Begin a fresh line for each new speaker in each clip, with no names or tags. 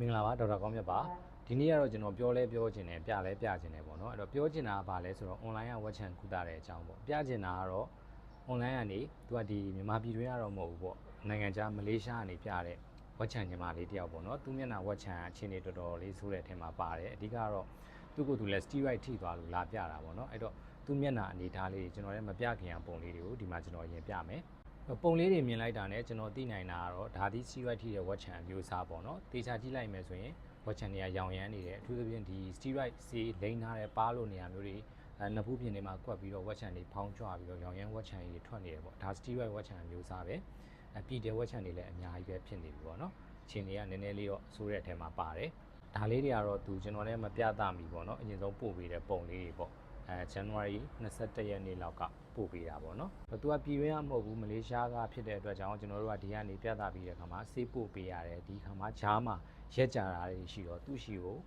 မင်္ဂလာပါဒေါက်တာကောင်းမြတ်ပါဒီနေ့ကတော့ကျွန်တော်ပြောလဲပြောခြင်းတယ်ပြလဲပြခြင်းတယ်ပေါ့နော်အဲ့တော့ပြောခြင်းတာကဘာလဲဆိုတော့ online ကဝက်ချန်ကုသတဲ့အကြောင်းပေါ့ပြခြင်းတာကတော့ online ကနေသူကဒီမြန်မာပြည်တွင်းကတော့မဟုတ်ဘူးပေါ့နိုင်ငံခြားမလေးရှားကနေပြတဲ့ဝက်ချန်ညီမလေးတယောက်ပေါ့နော်သူမျက်နှာဝက်ချန်အခြေအနေတော်တော်လေးဆိုးတဲ့အထင်မှာပါတယ်အဓိကတော့သူ့ကိုယ်သူလည်း steroid ထိသွားလို့လာပြတာပေါ့နော်အဲ့တော့သူမျက်နှာအနေထားလေးကျွန်တော်လည်းမပြခင်အောင်ပုံလေးတွေကိုဒီမှာကျွန်တော်ရင်ပြမယ် ပုံလေးတွေမြင်လိုက်တာနဲ့ကျွန်တော်သိနိုင်တာကတော့ဒါသည် steroid ထိတဲ့ဝက်ချန်အမျိုးအစားပေါ့နော်တေချာကြည့်လိုက်မယ်ဆိုရင်ဝက်ချန်တွေကရောင်ရမ်းနေတယ်အထူးသဖြင့်ဒီ steroid ဆေးလိမ့်ထားတဲ့ပါးလို့နေရာမျိုးတွေအဲနှစ်ဖူးပြင်တွေမှာကွက်ပြီးတော့ဝက်ချန်တွေဖောင်းကြွပြီးတော့ရောင်ရမ်းဝက်ချန်တွေထွက်နေတယ်ပေါ့ဒါ steroid ဝက်ချန်အမျိုးအစားပဲအပြည်တဲ့ဝက်ချန်တွေလည်းအများကြီးပဲဖြစ်နေပြီပေါ့နော်အချိန်တွေကနည်းနည်းလေးတော့ဆိုးတဲ့အထက်မှာပါတယ်ဒါလေးတွေကတော့သူကျွန်တော်လည်းမပြသမိပေါ့နော်အရင်ဆုံးပို့ပေးတဲ့ပုံလေးတွေပေါ့ အဲ January 21ရက်နေ့လောက်ကပို့ပေးတာပေါ့နော်။သူကပြည်တွင်းကမဟုတ်ဘူးမလေးရှားကဖြစ်တဲ့အတွက်ကြောင့်ကျွန်တော်တို့ကဒီကနေပြသပြီးတဲ့ခါမှာစေးပို့ပေးရတယ်ဒီခါမှာဂျားမှာရက်ကြတာတွေရှိတော့သူ့ရှိကို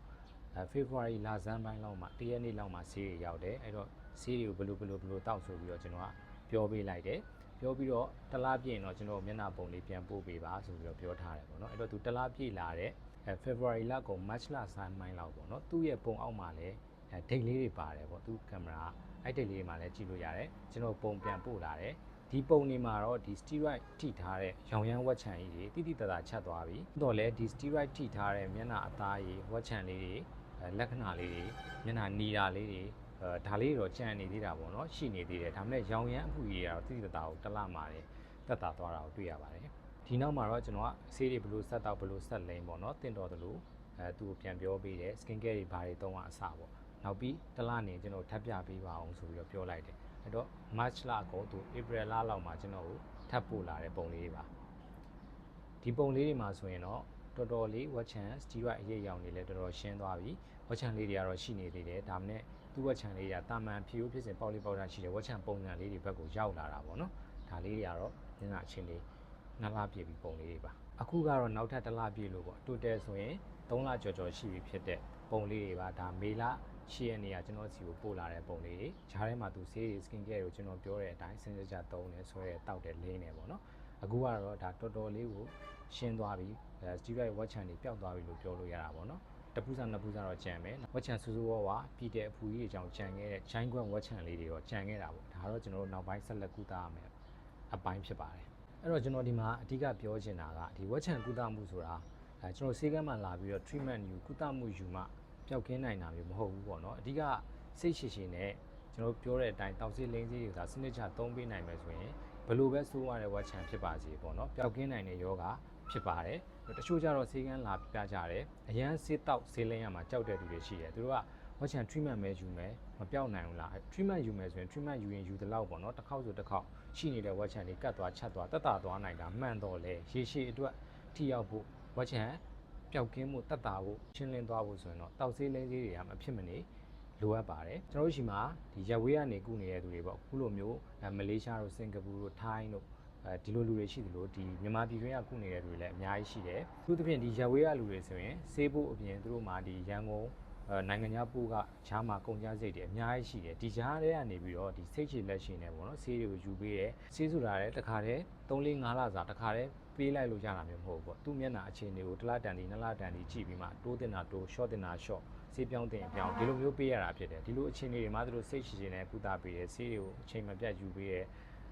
အဲ February လဆန်းပိုင်းလောက်မှာတရက်နေ့လောက်မှာဆေးတွေရောက်တယ်။အဲ့တော့ဆေးတွေကိုဘယ်လိုဘယ်လိုဘယ်လိုတောက်ဆိုပြီးတော့ကျွန်တော်ကပြောပေးလိုက်တယ်။ပြောပြီးတော့တစ်လားပြည့်ရင်တော့ကျွန်တော်မျက်နှာပုံလေးပြန်ပို့ပေးပါဆိုပြီးတော့ပြောထားတယ်ပေါ့နော်။အဲ့တော့သူတစ်လားပြည့်လာတဲ့အဲ February လကုန် March လဆန်းပိုင်းလောက်ပေါ့နော်။သူ့ရဲ့ပုံအောက်မှာလည်းအဲ ဒိတ်လေးတွေပါတယ်ပေါ့သူကင်မရာအဲ့ဒိတ်လေးတွေမှာလည်းကြည့်လို့ရတယ်ကျွန်တော်ပုံပြန်ပို့လာတယ်ဒီပုံတွေမှာတော့ဒီ steroid ထိထားတဲ့ရောင်ရမ်းဝက်ချန်ကြီးတွေတိတိတသာချက်သွားပြီတော့လေဒီ steroid ထိထားတဲ့မျက်နှာအသားကြီးဝက်ချန်လေးတွေအဲလက္ခဏာလေးတွေမျက်နှာနီတာလေးတွေအဲဒါလေးတော့ကြံနေသေးတာပေါ့နော်ရှိနေသေးတယ်ဒါမှမဟုတ်ရောင်ရမ်းအပူကြီးတွေကတော့တိတိတသာကိုတစ်လမှတယ်တက်တာသွားတာကိုတွေ့ရပါတယ်ဒီနောက်မှာတော့ကျွန်တော်ကဆေးတွေဘယ်လိုဆက်တော့ဘယ်လိုဆက်လိမ့်ပေါ့နော်တင့်တော်တယ်လို့အဲသူ့ကိုပြန်ပြောပေးတယ် skin care တွေဘာတွေတုံးအောင်အစပေါ့ နောက်ပြီးတစ်လနေကျွန်တော်ထပ်ပြပေးပါအောင်ဆိုပြီးတော့ပြောလိုက်တယ်အဲ့တော့ March လကိုသူ April လလောက်မှာကျွန်တော်ကိုထပ်ပို့လာတဲ့ပုံလေးတွေပါဒီပုံလေးတွေမှာဆိုရင်တော့တော်တော်လေးဝက်ချန် steroid အရေးရောင်နေလဲတော်တော်ရှင်းသွားပြီဝက်ချန်လေးတွေကတော့ရှိနေသေးတယ်ဒါမှနဲ့သူ့ဝက်ချန်လေးတွေကတာမန်ဖြူဖြစ်စဉ်ပေါက်လေးပေါက်တာရှိတယ်ဝက်ချန်ပုံစံလေးတွေဘက်ကိုရောက်လာတာပေါ့နော်ဒါလေးတွေကတော့ညနာအချင်းလေးနှစ်လပြည့်ပြီပုံလေးတွေပါအခုကတော့နောက်ထပ်တစ်လပြည့်လို့ပေါ့ total ဆိုရင်3လကျော်ကျော်ရှိပြီဖြစ်တဲ့ပုံလေးတွေပါဒါမေလ ရှိရနေရကျွန်တော်စီကိုပို့လာတဲ့ပုံလေးတွေဂျားထဲမှာသူဆေးတွေ skin care ကိုကျွန်တော်ပြောတဲ့အတိုင်းစင်စကြသုံးတယ်ဆွဲတယ်တောက်တယ်လင်းတယ်ပေါ့နော်အခုကတော့ဒါတော်တော်လေးကိုရှင်းသွားပြီအဲ steroid watch ချန်တွေပျောက်သွားပြီလို့ပြောလို့ရတာပေါ့နော်တပူးစားနှစ်ပူးစားတော့ကြံမယ်ဝက်ချန်စူးစူးဝါးဝါပြည်တဲ့အဖူကြီးတွေကြောင့်ကြံခဲ့တဲ့ချိုင်းခွန့်ဝက်ချန်လေးတွေတော့ကြံခဲ့တာပေါ့ဒါတော့ကျွန်တော်တို့နောက်ပိုင်းဆက်လက်ကုသရမယ်အပိုင်းဖြစ်ပါတယ်အဲ့တော့ကျွန်တော်ဒီမှာအဓိကပြောချင်တာကဒီဝက်ချန်ကုသမှုဆိုတာအဲကျွန်တော်ဆေးကမ်းမှာလာပြီးတော့ treatment ယူကုသမှုယူမှ ပျောက်ကင်းနိုင်တာမျိုးမဟုတ်ဘူးပေါ့နော်အဓိကစိတ်ရှိရှိနဲ့ကျွန်တော်ပြောတဲ့အတိုင်းတောက်ဆေးလိမ့်ဆေးတွေကစနစ်ချသုံးပေးနိုင်မယ်ဆိုရင်ဘယ်လိုပဲစိုးရတဲ့ဝက်ချန်ဖြစ်ပါစေပေါ့နော်ပျောက်ကင်းနိုင်တဲ့ယောဂဖြစ်ပါတယ်တချို့ကျတော့ဆေးကမ်းလာပြကြတယ်အရန်ဆေးတောက်ဆေးလိမ့်ရမှာကြောက်တဲ့သူတွေရှိတယ်သူတို့ကဝက်ချန် treatment ပဲယူမယ်မပြောက်နိုင်ဘူးလား treatment ယူမယ်ဆိုရင် treatment ယူရင်ယူသလောက်ပေါ့နော်တစ်ခေါက်ဆိုတစ်ခေါက်ရှိနေတဲ့ဝက်ချန်တွေကတ်သွားချက်သွားတက်တာသွားနိုင်တာမှန်တော့လေရေရှည်အတွက်ထိရောက်ဖို့ဝက်ချန် ပျောက်ကင်းမှုတက်တာဖို့ရှင်းလင်းသွားဖို့ဆိုရင်တော့တောက်ဆေးလိမ့်ဆေးတွေကမဖြစ်မနေလိုအပ်ပါတယ်ကျွန်တော်တို့ရှိမှာဒီရက်ဝေးကနေကုနေတဲ့သူတွေပေါ့အခုလိုမျိုးမလေးရှားတို့စင်ကာပူတို့ထိုင်းတို့အဲဒီလိုလူတွေရှိသလိုဒီမြန်မာပြည်တွင်းကကုနေတဲ့လူတွေလည်းအများကြီးရှိတယ်သူသဖြင့်ဒီရက်ဝေးကလူတွေဆိုရင်ဆေးဖို့အပြင်သူတို့မှာဒီရန်ကုန်အဲ နိုင်ငံခြားပို့ကဈာမှာကုန်ကြစိတ်တွေအများကြီးရှိတယ်ဒီဈာတွေကနေပြီးတော့ဒီစိတ်ချလက်ရှင်နေပေါ့နော်ဆေးတွေကိုယူပေးတယ်ဆေးဆိုတာလည်းတစ်ခါတည်း3 4 5လစာတစ်ခါတည်းပေးလိုက်လို့ရတာမျိုးမဟုတ်ဘူးပေါ့သူ့မျက်နှာအခြေအနေကိုတစ်လတန်ဒီနှစ်လတန်ဒီကြည့်ပြီးမှတိုးတင်တာတိုး short တင်တာ short ဆေးပြောင်းတင်ပြောင်းဒီလိုမျိုးပေးရတာဖြစ်တယ်ဒီလိုအခြေအနေတွေမှာသူတို့စိတ်ရှိရှိနဲ့ကုသပေးတယ်ဆေးတွေကိုအချိန်မပြတ်ယူပေးတယ်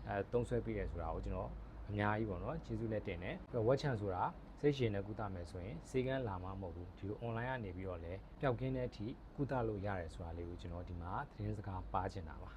အဲသုံးဆွဲပေးတယ်ဆိုတာကိုကျွန်တော် အများကြီးပေါ့နော်ကျေးဇူးလက်တင်တယ်ပြီးတော့ watch chance ဆိုတာစိတ်ရှင်နဲ့ကုသမယ်ဆိုရင်စေကန်းလာမှာမဟုတ်ဘူးဒီလို online ကနေပြီးတော့လည်းပျောက်ကင်းတဲ့အထိကုသလို့ရတယ်ဆိုတာလေးကိုကျွန်တော်ဒီမှာသတင်းစကားပါချင်တာပါ